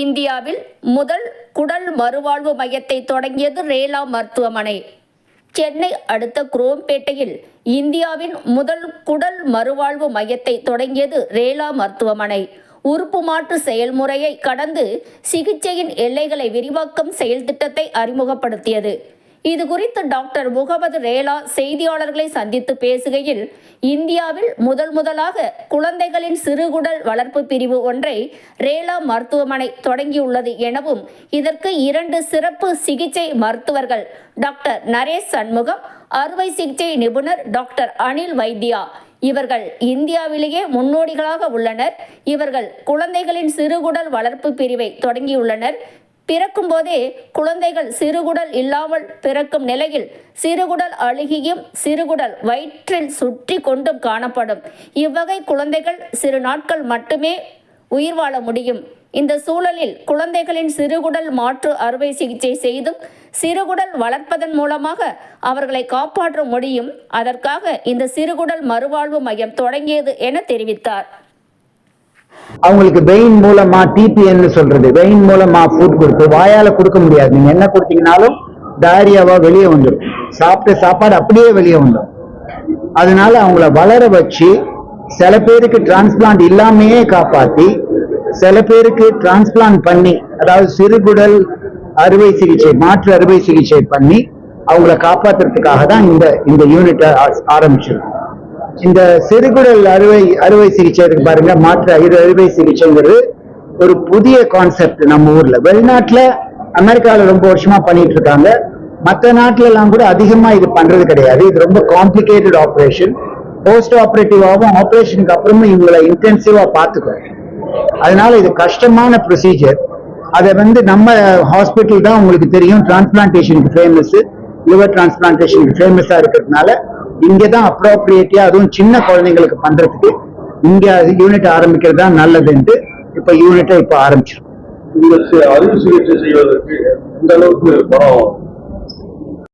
இந்தியாவில் முதல் குடல் மறுவாழ்வு மையத்தை தொடங்கியது ரேலா மருத்துவமனை. சென்னை அடுத்த குரோம்பேட்டையில் இந்தியாவின் முதல் குடல் மறுவாழ்வு மையத்தை தொடங்கியது ரேலா மருத்துவமனை. உறுப்பு மாற்று செயல்முறையை கடந்து சிகிச்சையின் எல்லைகளை விரிவாக்கும் செயல் திட்டத்தை அறிமுகப்படுத்தியது. இது குறித்து டாக்டர் முகமது ரேலா செய்தியாளர்களை சந்தித்து பேசுகையில் இந்தியாவில் முதல் முதலாக குழந்தைகளின் சிறுகுடல் வளர்ப்பு பிரிவு ஒன்றை ரேலா மருத்துவமனை தொடங்கியுள்ளது எனவும் இதற்கு இரண்டு சிறப்பு சிகிச்சை மருத்துவர்கள் டாக்டர் நரேஷ் சண்முகம் அறுவை சிகிச்சை நிபுணர் டாக்டர் அனில் வைத்தியா. இவர்கள் இந்தியாவிலேயே முன்னோடிகளாக உள்ளனர். இவர்கள் குழந்தைகளின் சிறுகுடல் வளர்ப்பு பிரிவை தொடங்கியுள்ளனர். பிறக்கும் போதே குழந்தைகள் சிறுகுடல் இல்லாமல் பிறக்கும் நிலையில் சிறுகுடல் அழுகியும் சிறுகுடல் வயிற்றில் சுற்றி கொண்டும் காணப்படும். இவ்வகை குழந்தைகள் சிறு நாட்கள் மட்டுமே உயிர் வாழ முடியும். இந்த சூழலில் குழந்தைகளின் சிறுகுடல் மாற்று அறுவை சிகிச்சை செய்தும் சிறுகுடல் வளர்ப்பதன் மூலமாக அவர்களை காப்பாற்ற முடியும். அதற்காக இந்த சிறுகுடல் மறுவாழ்வு மையம் தொடங்கியது என தெரிவித்தார். அவங்களுக்கு வெயின் மூலமா டிபிஎன்னு சொல்றது. வெயின் மூலமா ஃபுட் கொடுத்து வாயால கொடுக்க முடியாது. நீங்க என்ன கொடுத்தீங்கனாலும் டயரியாவா வெளியே வந்துடும் சாப்பிட்ட சாப்பாடு அப்படியே வெளியே வந்துடும் அதனால அவங்கள வளர வச்சு சில பேருக்கு டிரான்ஸ்பிளான்ட் இல்லாமையே காப்பாத்தி சில பேருக்கு டிரான்ஸ்பிளான்ட் பண்ணி அதாவது சிறுகுடல் அறுவை சிகிச்சை மாற்று அறுவை சிகிச்சை பண்ணி அவங்கள காப்பாத்துறதுக்காக தான் இந்த இந்த யூனிட்டை ஆரம்பிச்சிருக்கோம். இந்த சிறுகுடல் அறுவை அறுவை சிகிச்சை இருக்கு பாருங்க மாற்று அறு அறுவை சிகிச்சைங்கிறது ஒரு புதிய கான்செப்ட் நம்ம ஊர்ல. வெளிநாட்டுல அமெரிக்கால ரொம்ப வருஷமா பண்ணிட்டு இருக்காங்க. மற்ற நாட்டுல எல்லாம் கூட அதிகமா இது பண்றது கிடையாது. இது ரொம்ப காம்ப்ளிகேட்டட் ஆப்ரேஷன் போஸ்ட் ஆப்ரேட்டிவாகவும் ஆப்ரேஷனுக்கு அப்புறமும் இவங்களை இன்டென்சிவா பார்த்துக்கணும் அதனால இது கஷ்டமான ப்ரொசீஜர் அதை வந்து நம்ம ஹாஸ்பிட்டல் தான் உங்களுக்கு தெரியும். டிரான்ஸ்பிளான்டேஷனுக்கு ஃபேமஸ் லிவர் டிரான்ஸ்பிளான்டேஷனுக்கு ஃபேமஸா இருக்கிறதுனால இங்கதான் அப்ரோப்ரியேட்டியா அதுவும் சின்ன குழந்தைங்களுக்கு பண்றதுக்கு இங்க யூனிட் ஆரம்பிக்கிறது தான் நல்லதுன்ட்டு இப்ப யூனிட்டை இப்ப ஆரம்பிச்சிருக்கோம். இந்த அறுவை சிகிச்சை செய்வதற்கு எந்த அளவுக்கு பணம்